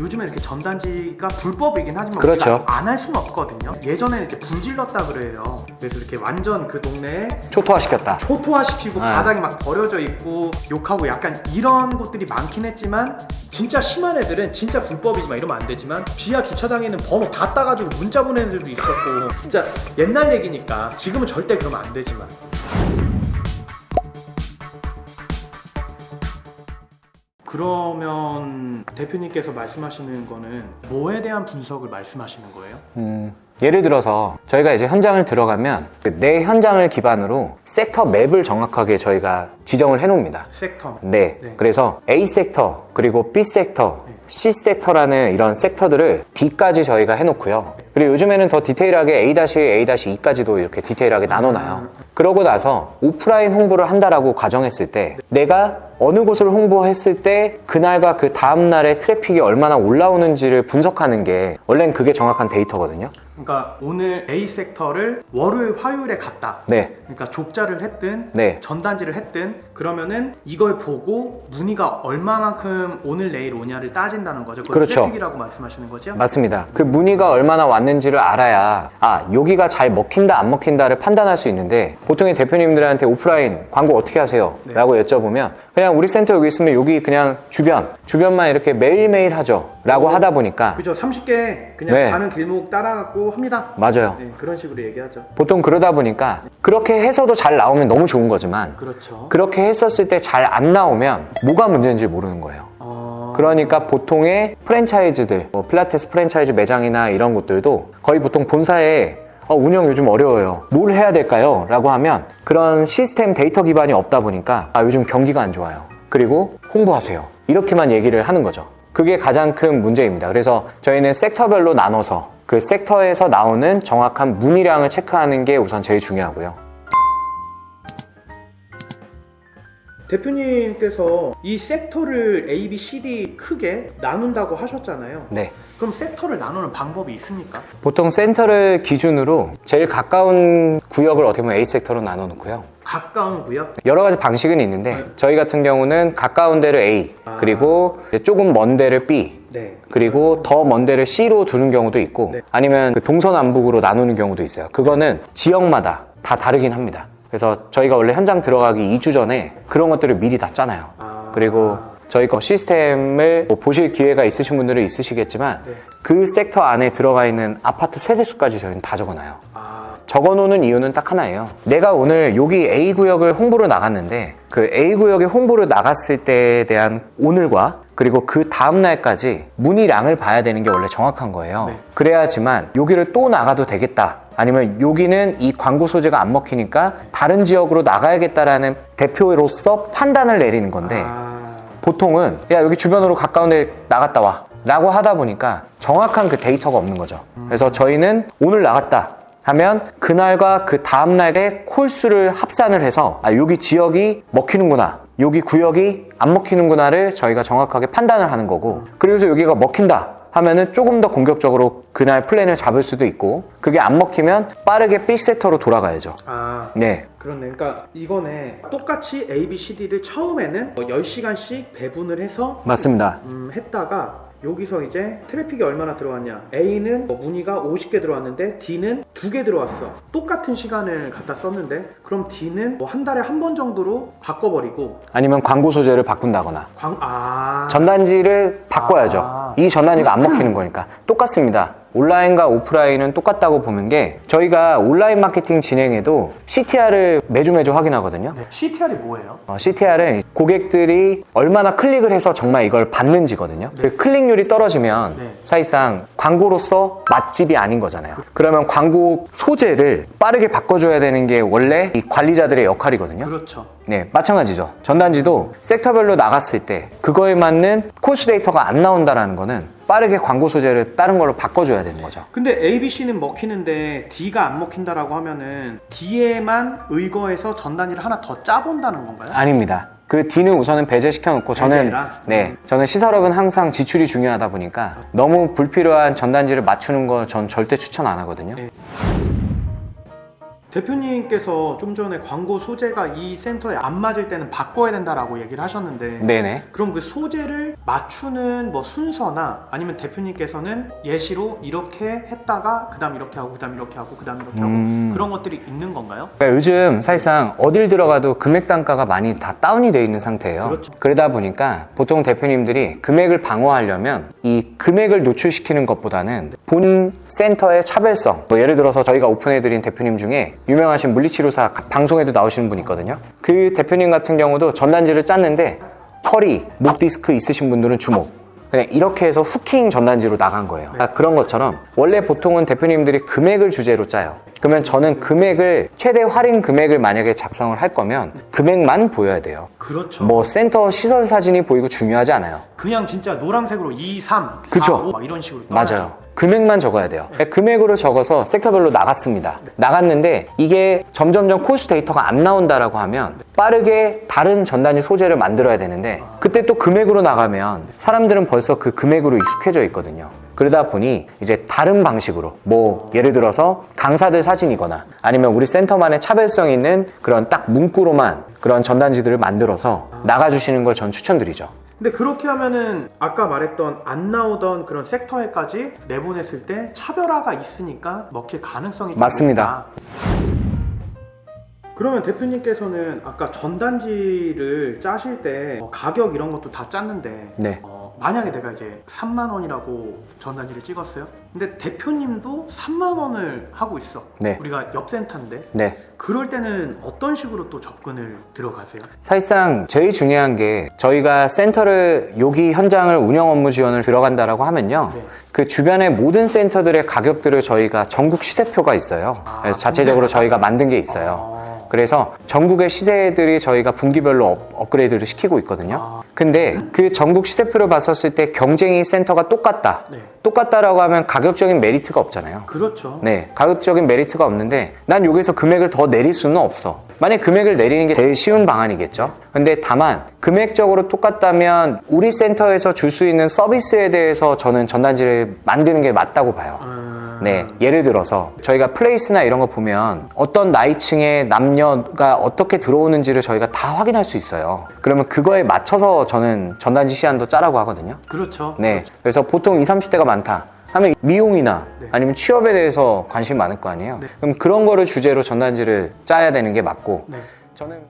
요즘에 이렇게 전단지가 불법이긴 하지만 그렇죠. 안 할 수는 없거든요. 예전에 이렇게 불질렀다 그래요. 그래서 이렇게 완전 그 동네에 초토화시켰다. 초토화시키고 네. 바닥이 막 버려져 있고 욕하고 약간 이런 곳들이 많긴 했지만 진짜 심한 애들은 진짜 불법이지만 이러면 안 되지만 지하 주차장에는 번호 다 따가지고 문자 보내는 애들도 있었고 진짜 옛날 얘기니까 지금은 절대 그러면 안 되지만 그러면 대표님께서 말씀하시는 거는 뭐에 대한 분석을 말씀하시는 거예요? 음, 예를 들어서 저희가 이제 현장을 들어가면 그내 현장을 기반으로 섹터 맵을 정확하게 저희가 지정을 해놓습니다. 섹터 네. 네. 그래서 A 섹터, 그리고 B 섹터, 네. C 섹터라는 이런 섹터들을 D까지 저희가 해놓고요. 그리고 요즘에는 더 디테일하게 A-A, A-2까지도 이렇게 디테일하게 나눠놔요. 그러고 나서 오프라인 홍보를 한다라고 가정했을 때 내가 어느 곳을 홍보했을 때 그날과 그 다음날의 트래픽이 얼마나 올라오는지를 분석하는 게 원래는 그게 정확한 데이터거든요. 그러니까 오늘 A 섹터를 월요일 화요일에 갔다 네. 그러니까 족자를 했든 네. 전단지를 했든 그러면은 이걸 보고 문의가 얼마만큼 오늘 내일 오냐를 따진다는 거죠. 그렇죠. 트래픽이라고 말씀하시는 거죠? 맞습니다. 그 문의가 얼마나 왔는지를 알아야 아 여기가 잘 먹힌다 안 먹힌다를 판단할 수 있는데 보통의 대표님들한테 오프라인 광고 어떻게 하세요? 네. 라고 여쭤보면 그냥 우리 센터 여기 있으면 여기 그냥 주변 주변만 이렇게 매일매일 하죠 라고 하다 보니까 그죠. 30개 그냥 네. 가는 길목 따라가고 합니다. 맞아요. 네, 그런 식으로 얘기하죠. 보통 그러다 보니까 그렇게 해서도 잘 나오면 너무 좋은 거지만 그렇죠. 그렇게 했었을 때 잘 안 나오면 뭐가 문제인지 모르는 거예요. 어... 그러니까 보통의 프랜차이즈들, 뭐 필라테스 프랜차이즈 매장이나 이런 곳들도 거의 보통 본사에 어, 운영 요즘 어려워요. 뭘 해야 될까요? 라고 하면 그런 시스템 데이터 기반이 없다 보니까 아, 요즘 경기가 안 좋아요. 그리고 홍보하세요. 이렇게만 얘기를 하는 거죠. 그게 가장 큰 문제입니다. 그래서 저희는 섹터별로 나눠서 그 섹터에서 나오는 정확한 문의량을 체크하는 게 우선 제일 중요하고요. 대표님께서 이 섹터를 A, B, C, D 크게 나눈다고 하셨잖아요. 네. 그럼 섹터를 나누는 방법이 있습니까? 보통 센터를 기준으로 제일 가까운 구역을 어떻게 보면 A 섹터로 나눠 놓고요. 가까운 구역? 여러 가지 방식은 있는데 저희 같은 경우는 가까운 데를 A 아. 그리고 이제 조금 먼 데를 B 네. 그리고 더 먼 데를 C로 두는 경우도 있고 네. 아니면 그 동서남북으로 나누는 경우도 있어요 그거는 지역마다 다 다르긴 합니다 그래서 저희가 원래 현장 들어가기 2주 전에 그런 것들을 미리 다 짜놔요 아. 그리고 저희 거 시스템을 뭐 보실 기회가 있으신 분들은 있으시겠지만 네. 그 섹터 안에 들어가 있는 아파트 세대 수까지 저희는 다 적어놔요 아, 적어놓는 이유는 딱 하나예요. 내가 오늘 여기 A 구역을 홍보로 나갔는데 그 A 구역에 홍보를 나갔을 때에 대한 오늘과 그리고 그 다음 날까지 문의량을 봐야 되는 게 원래 정확한 거예요. 네. 그래야지만 여기를 또 나가도 되겠다. 아니면 여기는 이 광고 소재가 안 먹히니까 다른 지역으로 나가야겠다라는 대표로서 판단을 내리는 건데 아, 보통은 야 여기 주변으로 가까운 데 나갔다 와 라고 하다 보니까 정확한 그 데이터가 없는 거죠. 그래서 저희는 오늘 나갔다 하면 그날과 그 다음날의 콜수를 합산을 해서 아 여기 지역이 먹히는구나 여기 구역이 안 먹히는구나를 저희가 정확하게 판단을 하는 거고 그래서 여기가 먹힌다 하면은 조금 더 공격적으로 그날 플랜을 잡을 수도 있고 그게 안 먹히면 빠르게 B 섹터로 돌아가야죠 아, 네 그렇네. 그러니까 이거네. 똑같이 A, B, C, D를 처음에는 뭐 10시간씩 배분을 해서 맞습니다 음, 했다가 여기서 이제 트래픽이 얼마나 들어왔냐 A는 뭐 문의가 50개 들어왔는데 D는 2개 들어왔어 똑같은 시간을 갖다 썼는데 그럼 D는 뭐 한 달에 한 번 정도로 바꿔버리고 아니면 광고 소재를 바꾼다거나 광... 아... 전단지를 바꿔야죠. 아. 이 전단지가 안 먹히는 거니까. 똑같습니다. 온라인과 오프라인은 똑같다고 보는 게 저희가 온라인 마케팅 진행에도 CTR을 매주 매주 확인하거든요. 네. CTR이 뭐예요? 어, CTR은 고객들이 얼마나 클릭을 해서 정말 이걸 받는지거든요. 그 클릭률이 떨어지면 네. 사실상 광고로서 맛집이 아닌 거잖아요. 그러면 광고 소재를 빠르게 바꿔줘야 되는 게 원래 이 관리자들의 역할이거든요. 그렇죠 네, 마찬가지죠. 전단지도 섹터별로 나갔을 때 그거에 맞는 콜스 데이터가 안 나온다라는 거는 빠르게 광고 소재를 다른 걸로 바꿔줘야 되는 거죠. 근데 A, B, C는 먹히는데 D가 안 먹힌다라고 하면은 D에만 의거해서 전단지를 하나 더 짜본다는 건가요? 아닙니다. 그 D는 우선은 배제시켜 놓고 저는 배제해라? 네, 저는 시설업은 항상 지출이 중요하다 보니까 너무 불필요한 전단지를 맞추는 거전 절대 추천 안 하거든요. 네. 대표님께서 좀 전에 광고 소재가 이 센터에 안 맞을 때는 바꿔야 된다라고 얘기를 하셨는데 네네. 그럼 그 소재를 맞추는 뭐 순서나 아니면 대표님께서는 예시로 이렇게 했다가 그다음 이렇게 하고 그다음 이렇게 하고 그다음 이렇게 하고 음. 그런 것들이 있는 건가요? 그러니까 요즘 사실상 어딜 들어가도 금액 단가가 많이 다 다운이 되어 있는 상태예요. 그렇죠. 러다 보니까 보통 대표님들이 금액을 방어하려면 이 금액을 노출시키는 것보다는 본 센터의 차별성. 뭐 예를 들어서 저희가 오픈해드린 대표님 중에 유명하신 물리치료사 방송에도 나오시는 분 있거든요. 그 대표님 같은 경우도 전단지를 짰는데 허리, 목 디스크 있으신 분들은 주목. 그냥 이렇게 해서 후킹 전단지로 나간 거예요. 그러니까 그런 것처럼 원래 보통은 대표님들이 금액을 주제로 짜요. 그러면 저는 금액을 최대 할인 금액을 만약에 작성을 할 거면 금액만 보여야 돼요. 그렇죠. 뭐 센터 시설 사진이 보이고 중요하지 않아요. 그냥 진짜 노란색으로 2, 3, 4, 그쵸. 5, 막 이런 식으로. 맞아요. 금액만 적어야 돼요. 금액으로 적어서 섹터별로 나갔습니다. 나갔는데 이게 점점점 코스 데이터가 안 나온다라고 하면 빠르게 다른 전단지 소재를 만들어야 되는데 그때 또 금액으로 나가면 사람들은 벌써 그 금액으로 익숙해져 있거든요. 그러다 보니 이제 다른 방식으로 뭐 예를 들어서 강사들 사진이거나 아니면 우리 센터만의 차별성 있는 그런 딱 문구로만 그런 전단지들을 만들어서 나가주시는 걸 전 추천드리죠. 근데 그렇게 하면은 아까 말했던 안 나오던 그런 섹터에까지 내보냈을 때 차별화가 있으니까 먹힐 가능성이 좀 맞습니다. 있다. 그러면 대표님께서는 아까 전단지를 짜실 때 어, 가격 이런 것도 다 짰는데 네. 어, 만약에 내가 이제 3만 원이라고 전단지를 찍었어요. 근데 대표님도 3만 원을 하고 있어. 네. 우리가 옆 센터인데 네. 그럴 때는 어떤 식으로 또 접근을 들어가세요? 사실상 제일 중요한 게 저희가 센터를 여기 현장을 운영 업무 지원을 들어간다라고 하면요. 네. 그 주변의 모든 센터들의 가격들을 저희가 전국 시세표가 있어요. 아, 그래서 자체적으로 공개가 저희가 만든 게 있어요. 어. 그래서 전국의 시세들이 저희가 분기별로 업, 업그레이드를 시키고 있거든요. 아. 근데 그 전국 시세표를 봤었을 때 경쟁이 센터가 똑같다. 네. 똑같다라고 하면 가격적인 메리트가 없잖아요. 그렇죠. 네, 가격적인 메리트가 없는데 난 여기서 금액을 더 내릴 수는 없어. 만약 금액을 내리는 게 제일 쉬운 방안이겠죠. 근데 다만 금액적으로 똑같다면 우리 센터에서 줄 수 있는 서비스에 대해서 저는 전단지를 만드는 게 맞다고 봐요. 음, 네, 예를 들어서 저희가 플레이스나 이런 거 보면 어떤 나이층의 남녀가 어떻게 들어오는지를 저희가 다 확인할 수 있어요. 그러면 그거에 맞춰서 저는 전단지 시안도 짜라고 하거든요. 그렇죠. 네. 그래서 보통 20, 30대가 많다. 하면 미용이나 네. 아니면 취업에 대해서 관심이 많을 거 아니에요. 네. 그럼 그런 거를 주제로 전단지를 짜야 되는 게 맞고 네. 저는